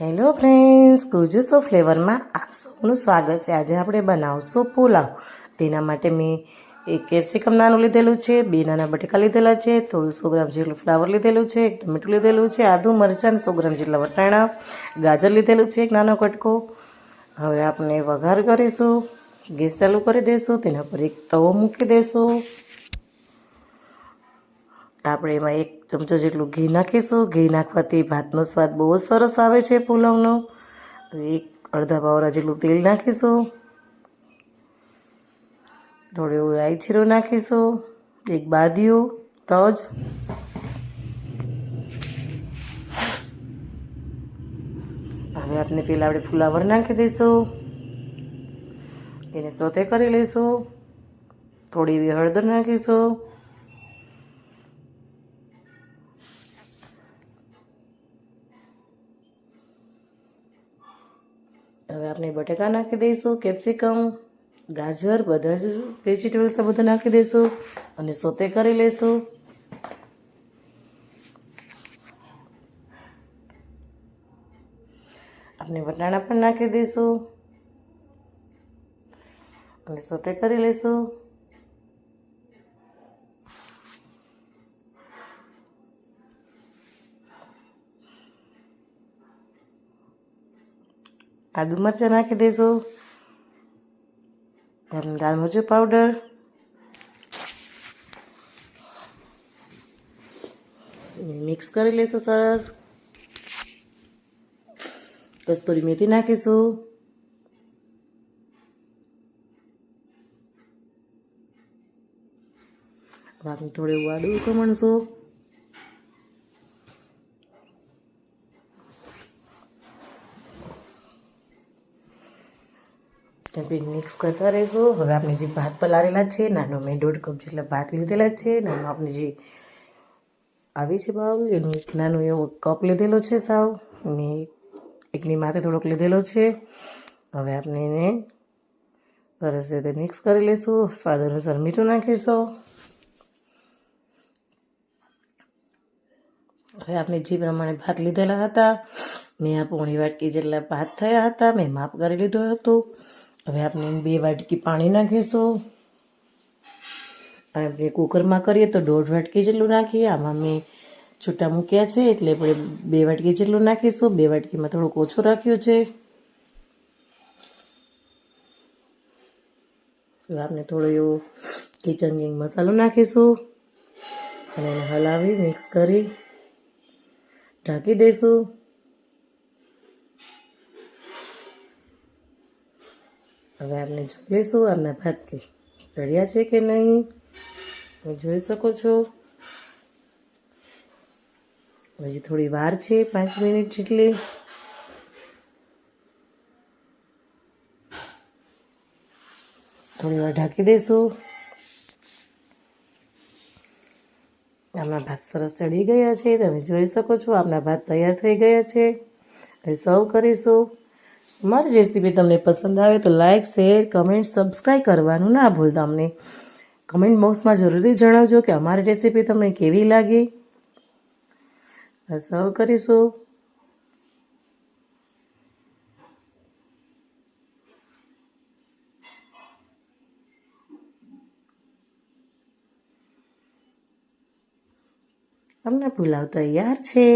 Hello friends ગુજુસો ફ્લેવરમાં આપ સૌનું સ્વાગત છે. આજે આપણે બનાવશું પુલાવ. તેના માટે મેં એક કેપ્સિકમ નાનું લીધેલું છે, બે નાના બટેકા લીધેલા છે, થોડું સો ગ્રામ જેટલું ફ્લાવર લીધેલું છે, એક ટમેટું લીધેલું છે, આદુ મરચાં સો ગ્રામ જેટલા વટાણા, ગાજર લીધેલું છે, એક નાનો કટકો. હવે આપણે વઘાર કરીશું, ગેસ ચાલુ કરી દઈશું, તેના પર એક તવો મૂકી દઈશું. આપણે એમાં એક ચમચો જેટલું ઘી નાખીશું. ઘી નાખવાથી ભાતનો સ્વાદ બહુ જ સરસ આવે છે પુલાવનો. એક અડધા પાવરા જેટલું તેલ નાખીશું. થોડું એવું રાઈ નાખીશું. એક બાદિયું, તજ. હવે આપણે પેલા આપણે ફુલાવર નાખી દઈશું. એને સોતે કરી લઈશું. થોડી એવી હળદર નાખીશું. હવે આપણે બટેકા નાખી દઈશું, કેપ્સિકમ, ગાજર, બધા જ વેજીટેબલ્સ બધા નાખી દઈશું અને સોતે કરી લઈશું. આપણે વટાણા પણ નાખી દઈશું. અને સોતે કરી લઈશું. આદુ મરચાં નાખી દઈશું અને લાલ મરચું પાવડર મિક્સ કરી લઈશું સરસ. કસ્તુરી મેથી નાખીશું. આપણે થોડું આડું ખમણશું પછી મિક્સ કરતા રહીશું. હવે આપણે જે ભાત પલાળેલા છે, નાનો મેં દોઢ કપ જેટલા ભાત લીધેલા છે, નાનો આપણે જે આવી છે બાવ એનો એક નાનો એવો કપ લીધેલો છે સાવ મેં એકની માથે થોડોક લીધેલો છે. હવે આપણે એને સરસ રીતે મિક્સ કરી લઈશું. સ્વાદ અનુસાર મીઠું નાખીશું. હવે આપણે જે પ્રમાણે ભાત લીધેલા હતા, મેં આ પોણી વાટકી જેટલા ભાત થયા હતા, મેં માપ કરી લીધું હતું. હવે આપણે બે વાટકી પાણી નાખીશું. આપણે કુકરમાં કરીએ તો દોઢ વાટકી જેટલું નાખીએ. આમાં મેં છૂટા મૂક્યા છે એટલે આપણે બે વાટકી જેટલું નાખીશું. બે વાટકીમાં થોડુંક ઓછું રાખ્યું છે. આપણે થોડો એવો કિચન કિંગ મસાલો નાખીશું. અને હલાવી મિક્સ કરી ઢાંકી દઈશું. હવે આપણે જોઈ લઈશું આપણા ભાત કે ચડ્યા છે કે નહીં. તમે જોઈ શકો છો. હજી થોડી વાર છે, પાંચ મિનિટ જેટલી. થોડી વાર ઢાંકી દઈશું આપણા ભાત સરસ ચડી ગયા છે. તમે જોઈ શકો છો આપણા ભાત તૈયાર થઈ ગયા છે. સર્વ કરીશું. મારી રેસીપી તમને પસંદ આવે તો લાઇક શેર, કમેન્ટ સબસ્ક્રાઈબ કરવાનું ના ભૂલતા અમને. કમેન્ટ બોક્સમાં જરૂરથી જણાવજો કે અમારી રેસીપી તમને કેવી લાગી. સર્વ કરીશું. તમને પુલાવ તૈયાર છે?